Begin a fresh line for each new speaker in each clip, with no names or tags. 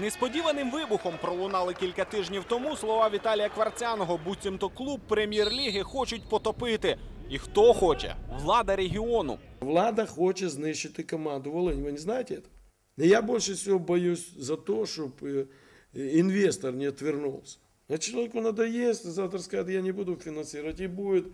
Несподіваним вибухом пролунали кілька тижнів тому слова Віталія Кварцяного. Буцімто клуб прем'єр-ліги хочуть потопити. І хто хоче? Влада регіону.
Влада хоче знищити команду Волинь. Ви не знаєте это? И я больше всего боюсь за то, чтобы инвестор не отвернулся. А человеку надоест, завтра скажет, я не буду финансировать. И будет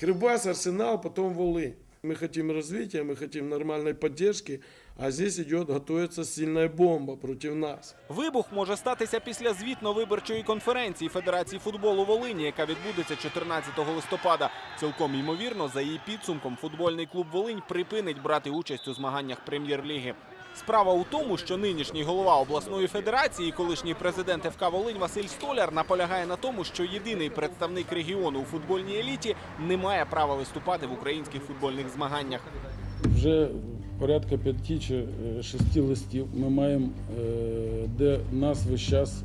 Крыбас, Арсенал, потом Волынь. Мы хотим развития, мы хотим нормальной поддержки, а здесь идет, готовится сильная бомба против нас.
Вибух може статися після звітно-виборчої конференції Федерації футболу Волині, яка відбудеться 14 листопада. Цілком ймовірно, за її підсумком, футбольний клуб Волинь припинить брати участь у змаганнях прем'єр-ліги. Справа у тому, що нинішній голова обласної федерації, колишній президент ФК Волинь Василь Столяр наполягає на тому, що єдиний представник регіону у футбольній еліті не має права виступати в українських футбольних змаганнях.
Вже порядка п'яти чи е, шести листів ми маємо, е, де нас весь час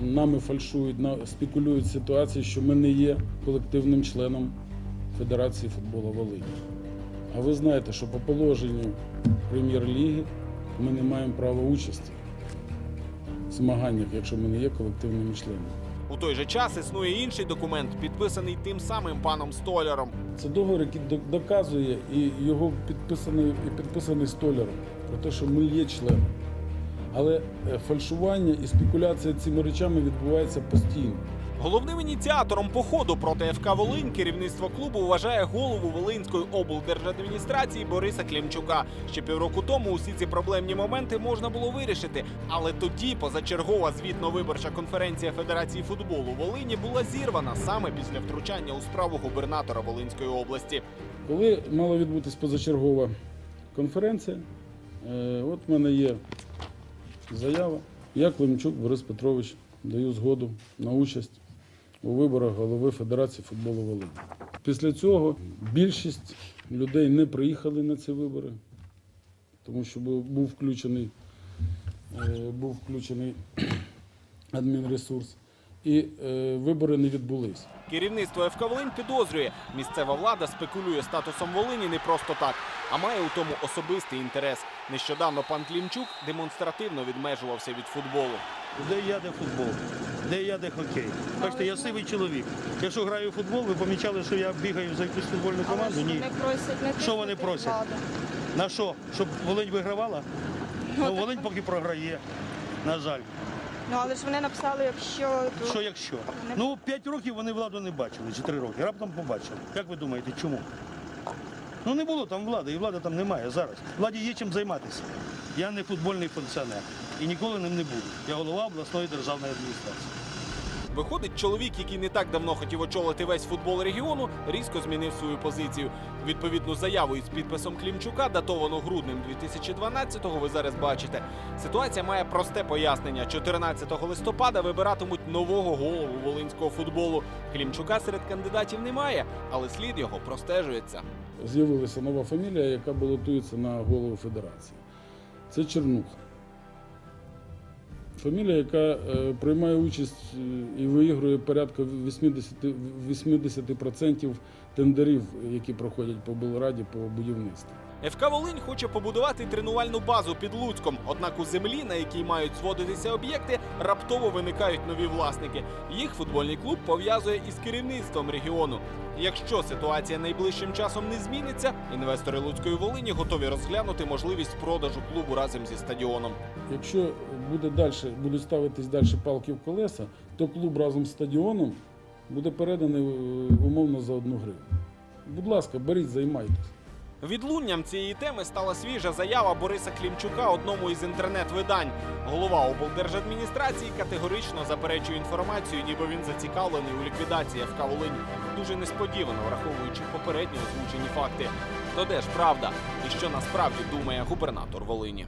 нами фальшують, спекулюють ситуації, що ми не є колективним членом Федерації футболу Волині. А ви знаєте, що по положенню прем'єр-ліги ми не маємо права участі в змаганнях, якщо ми не є колективними членами.
У той же час існує інший документ, підписаний тим самим паном Столяром.
Це договір, який доказує і його підписаний і підписаний столяром про те, що ми є членом. Але е, фальшування і спекуляція цими речами відбувається постійно.
Головним ініціатором походу проти ФК Волинь керівництво клубу вважає голову Волинської облдержадміністрації Бориса Клімчука. Ще півроку тому усі ці проблемні моменти можна було вирішити. Але тоді позачергова звітно-виборча конференція Федерації футболу Волині була зірвана саме після втручання у справу губернатора Волинської області.
Коли мала відбутись позачергова конференція, е, от в мене є заява. Я Климчук Борис Петрович даю згоду на участь у виборах голови Федерації футболу Волині. Після цього більшість людей не приїхали на ці вибори, тому що був, включений, е, був включений адмінресурс, і е, вибори не відбулись.
Керівництво ФК Волинь підозрює, місцева влада спекулює статусом Волині не просто так, а має у тому особистий інтерес. Нещодавно пан Клімчук демонстративно відмежувався від футболу.
Де я, де футбол, де я, де хокей. Бачите, я сивий чоловік. Якщо граю в футбол, ви помічали, що я бігаю за якусь футбольну команду? Ні.
Вони просять не
Що вони просять? На що? Щоб Волинь вигравала? Ну, Волинь поки програє. На жаль.
Ну але ж вони написали, якщо
Що якщо? Ну, 5 років вони владу не бачили, чи 3 роки. Раптом побачили. Як ви думаєте, чому? Ну не було там влади, і влади там немає зараз. Владі є чим займатися. Я не футбольний функціонер і ніколи ним не буду. Я голова обласної державної адміністрації.
Виходить, чоловік, який не так давно хотів очолити весь футбол регіону, різко змінив свою позицію. Відповідну заяву із підписом Клімчука, датовано груднем 2012-го, ви зараз бачите. Ситуація має просте пояснення. 14 листопада вибиратимуть нового голову волинського футболу. Клімчука серед кандидатів немає, але слід його простежується.
з'явилася нова фамілія, яка балотується на голову федерації. Це Чернуха. Фамілія, яка е, приймає участь е, і виігрує порядка 80, 80% тендерів, які проходять по Белраді по будівництву.
ФК Волинь хоче побудувати тренувальну базу під Луцьком. Однак у землі, на якій мають зводитися об'єкти, раптово виникають нові власники. Їх футбольний клуб пов'язує із керівництвом регіону. Якщо ситуація найближчим часом не зміниться, інвестори Луцької Волині готові розглянути можливість продажу клубу разом зі стадіоном.
Якщо буде дальше, будуть ставитись далі палки в колеса, то клуб разом з стадіоном буде переданий е, умовно за одну гривню. Будь ласка, беріть, займайтесь.
Відлунням цієї теми стала свіжа заява Бориса Клімчука одному із інтернет-видань. Голова облдержадміністрації категорично заперечує інформацію, ніби він зацікавлений у ліквідації ФК Волинь. Дуже несподівано, враховуючи попередні озвучені факти. То де ж правда? І що насправді думає губернатор Волині?